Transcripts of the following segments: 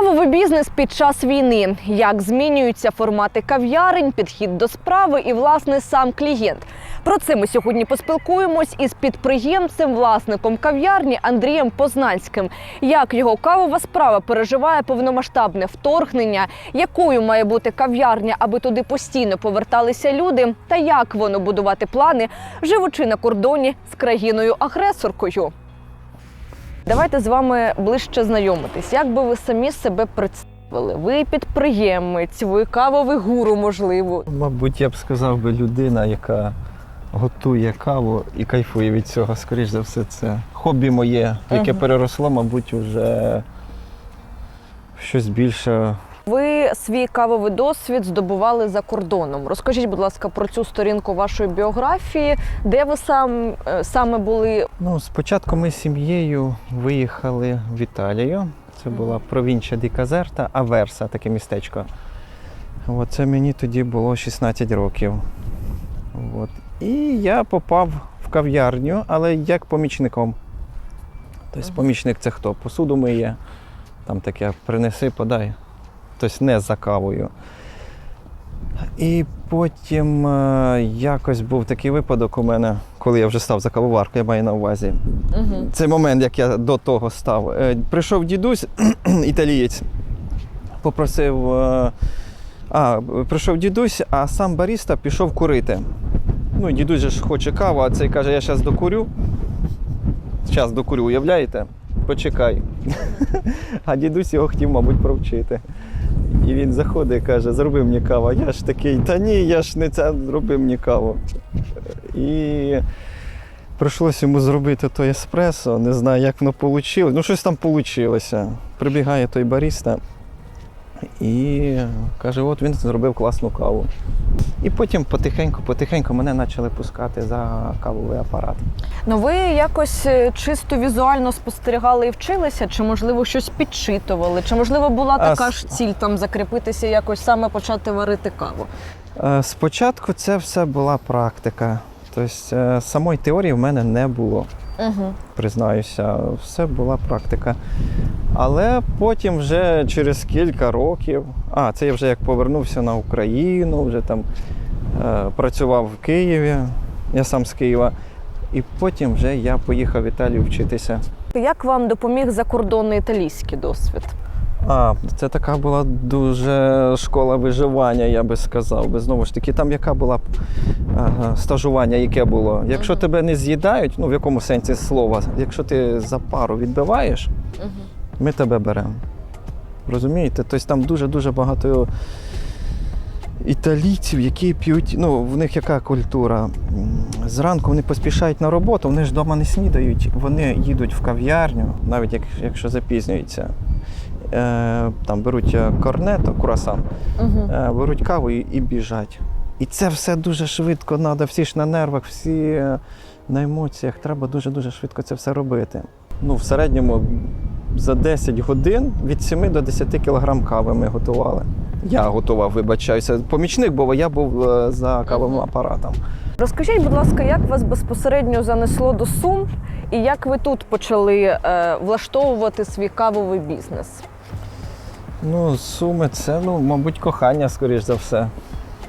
Кавовий бізнес під час війни. Як змінюються формати кав'ярень, підхід до справи і власне сам клієнт. Про це ми сьогодні поспілкуємось із підприємцем, власником кав'ярні Андрієм Познанським. Як його кавова справа переживає повномасштабне вторгнення, якою має бути кав'ярня, аби туди постійно поверталися люди, та як воно будувати плани, живучи на кордоні з країною-агресоркою. Давайте з вами ближче знайомитись. Як би ви самі себе представили? Ви підприємець, ви кавовий гуру, можливо. Мабуть, я б сказав би людина, яка готує каву і кайфує від цього. Скоріш за все, це хобі моє, яке переросло, мабуть, уже щось більше. Ви свій кавовий досвід здобували за кордоном. Розкажіть, будь ласка, про цю сторінку вашої біографії, де ви сам е, саме були? Ну, спочатку ми з сім'єю виїхали в Італію. Це була провінція Ді Казерта, Аверса, таке містечко. От, це мені тоді було 16 років. От. І я попав в кав'ярню, але як помічником. Тобто помічник це хто? Посуду миє, там таке принеси, подай. Тобто не за кавою. І потім е, якось був такий випадок у мене, коли я вже став за кавоварку, я маю на увазі. Угу. Цей момент, як я до того став. Е, Прийшов дідусь, італієць, попросив. е, А, прийшов дідусь, а сам баріста пішов курити. Ну, дідусь же ж хоче каву, а цей каже, я зараз докурю. Зараз докурю, уявляєте? Почекай. А дідусь його хотів, мабуть, провчити. І він заходить і каже, зроби мені каву. Я ж такий, та ні, я ж не це, зроби мені каву. І прийшлося йому зробити той еспресо, не знаю, як воно вийшло. Ну, щось там вийшло. Прибігає той баріста і каже, от він зробив класну каву. І потім потихеньку-потихеньку мене почали пускати за кавовий апарат. Ну ви якось е, чисто візуально спостерігали і вчилися, чи можливо щось підчитували, чи можливо була така ж ціль там закріпитися, якось саме почати варити каву? Е, Спочатку це все була практика. Тобто е, самої теорії в мене не було. Угу. признаюся, все була практика. Але потім вже через кілька років, а це я вже як повернувся на Україну, вже там е, працював в Києві, я сам з Києва. І потім вже я поїхав в Італію вчитися. Як вам допоміг закордонний італійський досвід? А, це така була дуже школа виживання, я би сказав. би. Знову ж таки, там яка була ага, стажування, яке було. Якщо Мгм. тебе не з'їдають, ну в якому сенсі слова, якщо ти за пару відбиваєш, Угу. ми тебе беремо. Розумієте? Тобто там дуже-дуже багато італійців, які п'ють. Ну, в них яка культура? Зранку вони поспішають на роботу, вони ж вдома не снідають, вони їдуть в кав'ярню, навіть якщо запізнюються. Е, там беруть е, корнето, курасан, Угу. е, беруть каву і, і біжать. І це все дуже швидко треба, всі ж на нервах, всі на емоціях. Треба дуже-дуже швидко це все робити. Ну, в середньому за 10 годин від 7 до 10 кілограм кави ми готували. Я готував, вибачаюся. Помічник, бо я був за кавовим апаратом. Розкажіть, будь ласка, як вас безпосередньо занесло до Сум, і як ви тут почали е, влаштовувати свій кавовий бізнес? Ну, суми це, ну, мабуть, кохання, скоріш за все.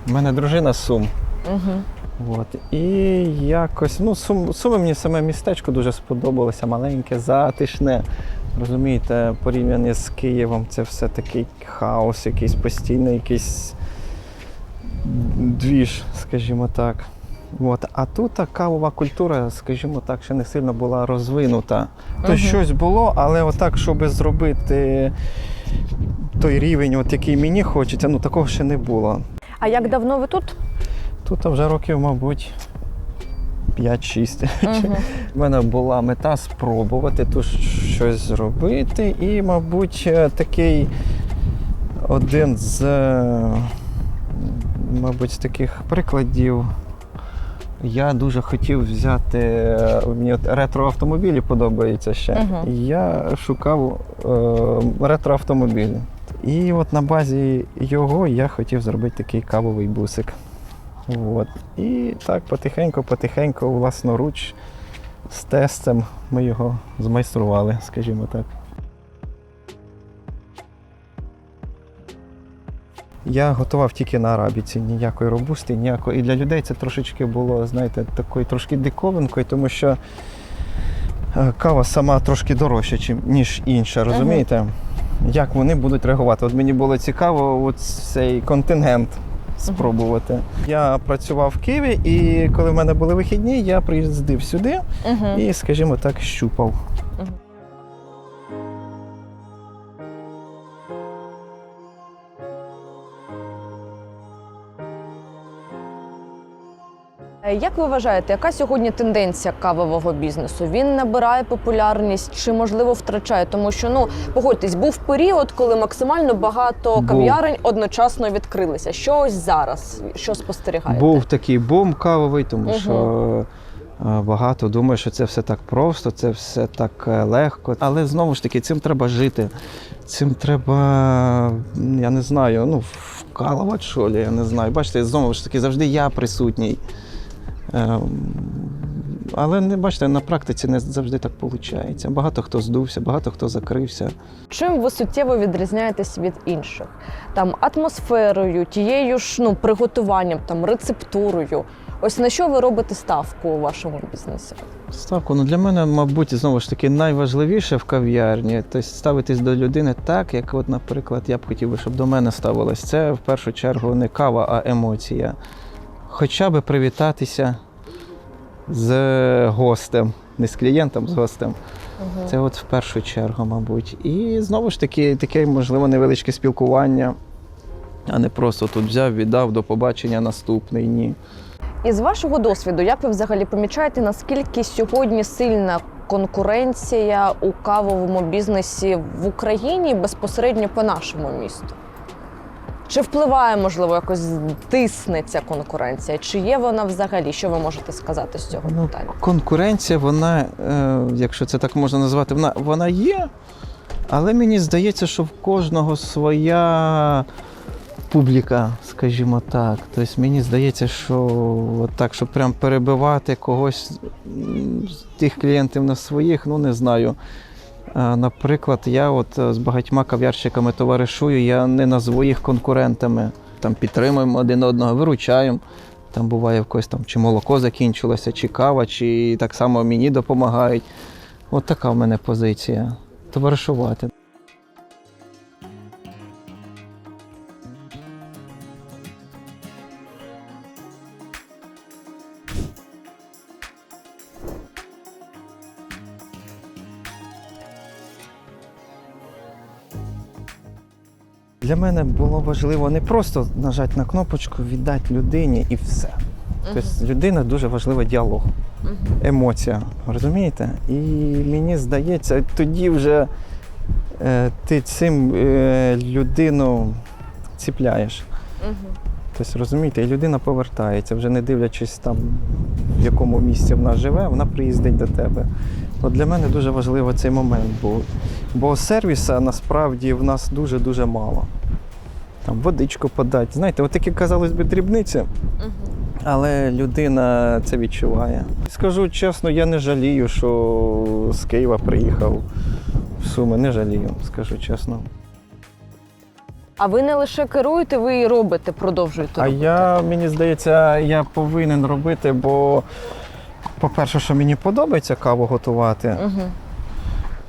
У мене дружина з Сум. Угу. От. І якось, ну, сум, суми мені саме містечко дуже сподобалося, маленьке, затишне. Розумієте, порівняно з Києвом, це все такий хаос, якийсь постійний, якийсь двіж, скажімо так. От. А тут кавова культура, скажімо так, ще не сильно була розвинута. То щось було, але отак, щоб зробити той рівень, от який мені хочеться, ну такого ще не було. А як давно ви тут? Тут вже років, мабуть, 5-6. Угу. У мене була мета спробувати тут щось зробити. І, мабуть, е, такий один з, е, мабуть, з таких прикладів. Я дуже хотів взяти, е, мені от ретроавтомобілі подобаються ще. І Я шукав е, ретроавтомобіль. І от на базі його я хотів зробити такий кавовий бусик. От. І так потихеньку-потихеньку, власноруч, з тестем ми його змайстрували, скажімо так. Я готував тільки на арабіці, ніякої робусти, ніякої. І для людей це трошечки було, знаєте, такою трошки диковинкою, тому що е, кава сама трошки дорожча, ніж інша, розумієте? Як вони будуть реагувати? От мені було цікаво от цей контингент спробувати. Я працював в Києві, і коли в мене були вихідні, я приїздив сюди Угу. і, скажімо так, щупав. Як ви вважаєте, яка сьогодні тенденція кавового бізнесу? Він набирає популярність чи можливо втрачає? Тому що ну погодьтесь, був період, коли максимально багато Був. кав'ярень одночасно відкрилися. Що ось зараз? Що спостерігаєте? Був такий бум кавовий, тому Мгм. що е, багато думає, що це все так просто, це все так е, легко. Але знову ж таки, цим треба жити. Цим треба, я не знаю, ну, вкалувати, що ли, я не знаю. Бачите, знову ж таки, завжди я присутній. Ем, Але не бачите, на практиці не завжди так виходить. Багато хто здувся, багато хто закрився. Чим ви суттєво відрізняєтесь від інших? Там атмосферою, тією ж ну приготуванням, там рецептурою. Ось на що ви робите ставку у вашому бізнесі? Ставку, ну для мене, мабуть, знову ж таки, найважливіше в кав'ярні тобто ставитись до людини так, як, от, наприклад, я б хотів би, щоб до мене ставилось. Це в першу чергу не кава, а емоція. Хоча би привітатися з гостем, не з клієнтом, з гостем. Це от в першу чергу, мабуть. І знову ж таки, таке, можливо, невеличке спілкування, а не просто тут взяв, віддав до побачення наступний. Ні. І з вашого досвіду, як ви взагалі помічаєте, наскільки сьогодні сильна конкуренція у кавовому бізнесі в Україні безпосередньо по нашому місту? Чи впливає, можливо, якось тисне ця конкуренція? Чи є вона взагалі? Що ви можете сказати з цього Ну, питання? Конкуренція, вона, е, якщо це так можна назвати, вона, вона є, але мені здається, що в кожного своя публіка, скажімо так. Тобто мені здається, що от так, щоб прям перебивати когось з тих клієнтів на своїх, ну не знаю. Наприклад, я от е, з багатьма кав'ярщиками товаришую, я не назву їх конкурентами. Там підтримуємо один одного, виручаємо. Там буває в когось там чи молоко закінчилося, чи кава, чи так само мені допомагають. От така в мене позиція. Товаришувати. Для мене було важливо не просто нажати на кнопочку, віддати людині і все. Тобто людина дуже важливий діалог, емоція, розумієте? І мені здається, тоді вже е, ти цим е, людину ціпляєш. Тобто, розумієте, і людина повертається, вже не дивлячись там, в якому місці вона живе, вона приїздить до тебе. От для мене дуже важливо цей момент був. Бо сервіса насправді в нас дуже-дуже мало. Там водичку подати. Знаєте, от такі, казалось би, дрібниці, але людина це відчуває. Скажу чесно, я не жалію, що з Києва приїхав в Суми. Не жалію, скажу чесно. А ви не лише керуєте, ви і робите, продовжуєте А робити. я, мені здається, я повинен робити, бо, по-перше, що мені подобається каву готувати. Угу.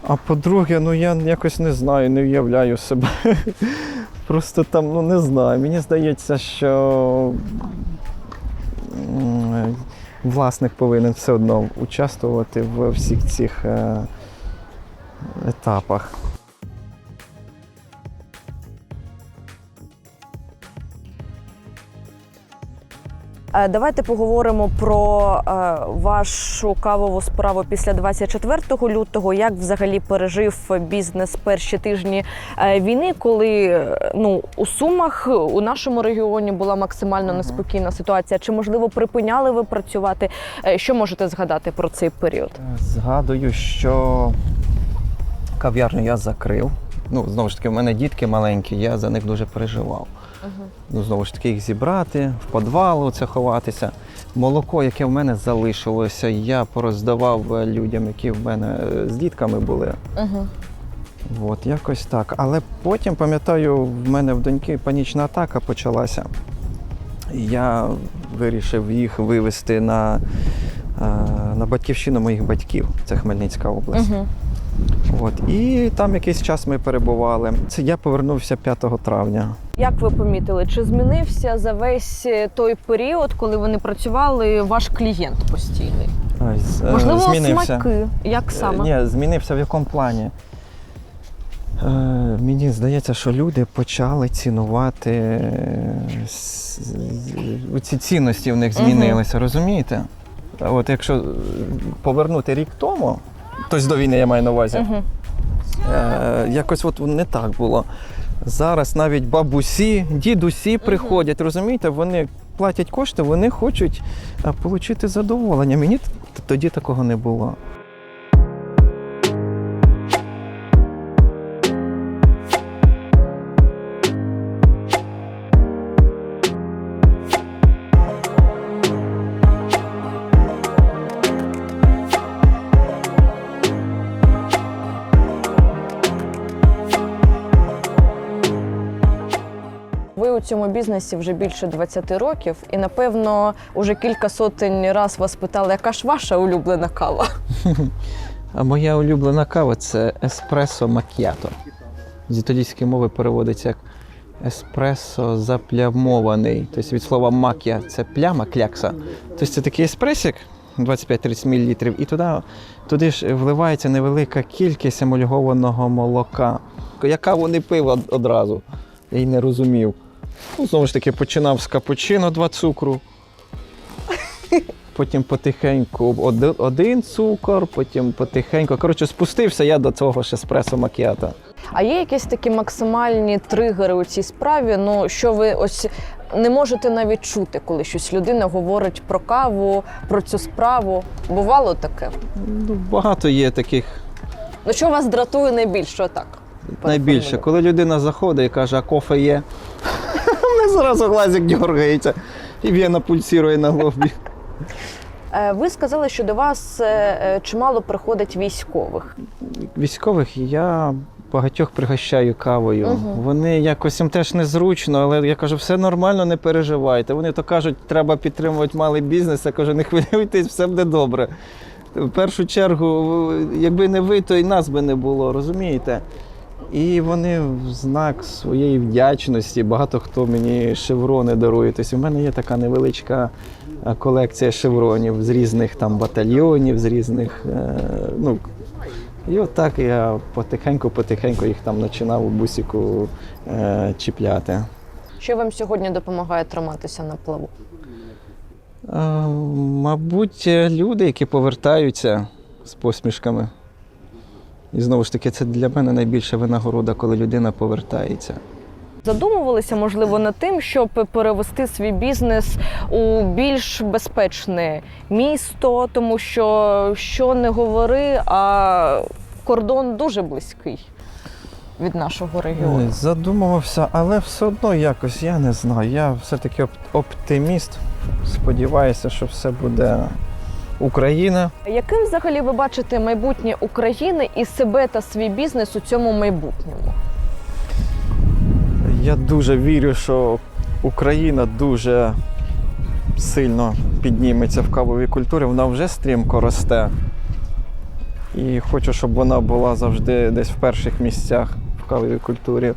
А по-друге, ну я якось не знаю, не уявляю себе. Просто там, ну не знаю. Мені здається, що власник повинен все одно участвувати в всіх цих е, етапах. Давайте поговоримо про е, вашу кавову справу після 24 лютого. Як взагалі пережив бізнес перші тижні е, війни, коли е, ну у Сумах у нашому регіоні була максимально неспокійна ситуація? Чи можливо припиняли ви працювати? Е, Що можете згадати про цей період? Згадую, що кав'ярню я закрив. Ну, знову ж таки, в мене дітки маленькі, я за них дуже переживав. Ну, знову ж таки, їх зібрати, в підвал оце ховатися. Молоко, яке в мене залишилося, я пороздавав е, людям, які в мене е, з дітками були. Угу. От, якось так. Але потім, пам'ятаю, в мене в доньки панічна атака почалася. Я вирішив їх вивезти на, е, на батьківщину моїх батьків. Це Хмельницька область. Угу. От. І там якийсь час ми перебували. Це я повернувся 5 травня. Як ви помітили, чи змінився за весь е, той період, коли вони працювали, ваш клієнт постійний? Ай, е, Можливо, змінився. смаки. Як Е, саме? Ні, змінився в якому плані? Е, мені здається, що люди почали цінувати е, с- з- ці цінності в них змінилися, розумієте? А От якщо повернути рік тому, тобто до війни я маю на увазі, Угу. е, якось от не так було. Зараз навіть бабусі, дідусі приходять, розумієте, вони платять кошти, вони хочуть е, отримати задоволення. Мені тоді такого не було. Цьому бізнесі вже більше 20 років, і напевно уже кілька сотень раз вас питали, яка ж ваша улюблена кава? А моя улюблена кава це еспресо макіато. З італійської мови переводиться як еспресо заплямований. Тобто від слова макія це пляма, клякса. Тобто це такий еспресик 25-30 мл, і туди, туди ж вливається невелика кількість емульгованого молока. Я каву не пив одразу. Я й не розумів. Ну, знову ж таки, починав з капучино два цукру. Потім потихеньку один, один цукор, потім потихеньку. Коротше, спустився я до цього ж еспресо макіата. А є якісь такі максимальні тригери у цій справі? Ну що ви ось не можете навіть чути, коли щось людина говорить про каву, про цю справу? Бувало таке? Ну, багато є таких. Ну що вас дратує найбільше так? Найбільше, коли людина заходить і каже, а кофе є. Зразу глазик дергається і вена пульсує на лобі. Е, Ви сказали, що до вас е, е, чимало приходить військових. Військових я багатьох пригощаю кавою. Мгм. Вони якось їм теж незручно, але я кажу, все нормально, не переживайте. Вони то кажуть, треба підтримувати малий бізнес. Я кажу, не хвилюйтесь, все буде добре. В першу чергу, якби не ви, то і нас би не було, розумієте? І вони в знак своєї вдячності, багато хто мені шеврони дарує. Тобто у мене є така невеличка е, колекція шевронів з різних там батальйонів, з різних. е, ну, і отак я потихеньку-потихеньку їх там починав у бусіку е, чіпляти. Що вам сьогодні допомагає триматися на плаву? Е, мабуть, люди, які повертаються з посмішками. І знову ж таки, це для мене найбільша винагорода, коли людина повертається. Задумувалися, можливо, над тим, щоб перевести свій бізнес у більш безпечне місто, тому що що не говори, а кордон дуже близький від нашого регіону. Задумувався, але все одно якось я не знаю. Я все-таки оптиміст. Сподіваюся, що все буде Україна. Яким взагалі ви бачите майбутнє України і себе та свій бізнес у цьому майбутньому? Я дуже вірю, що Україна дуже сильно підніметься в кавовій культурі. Вона вже стрімко росте. І хочу, щоб вона була завжди десь в перших місцях в кавовій культурі.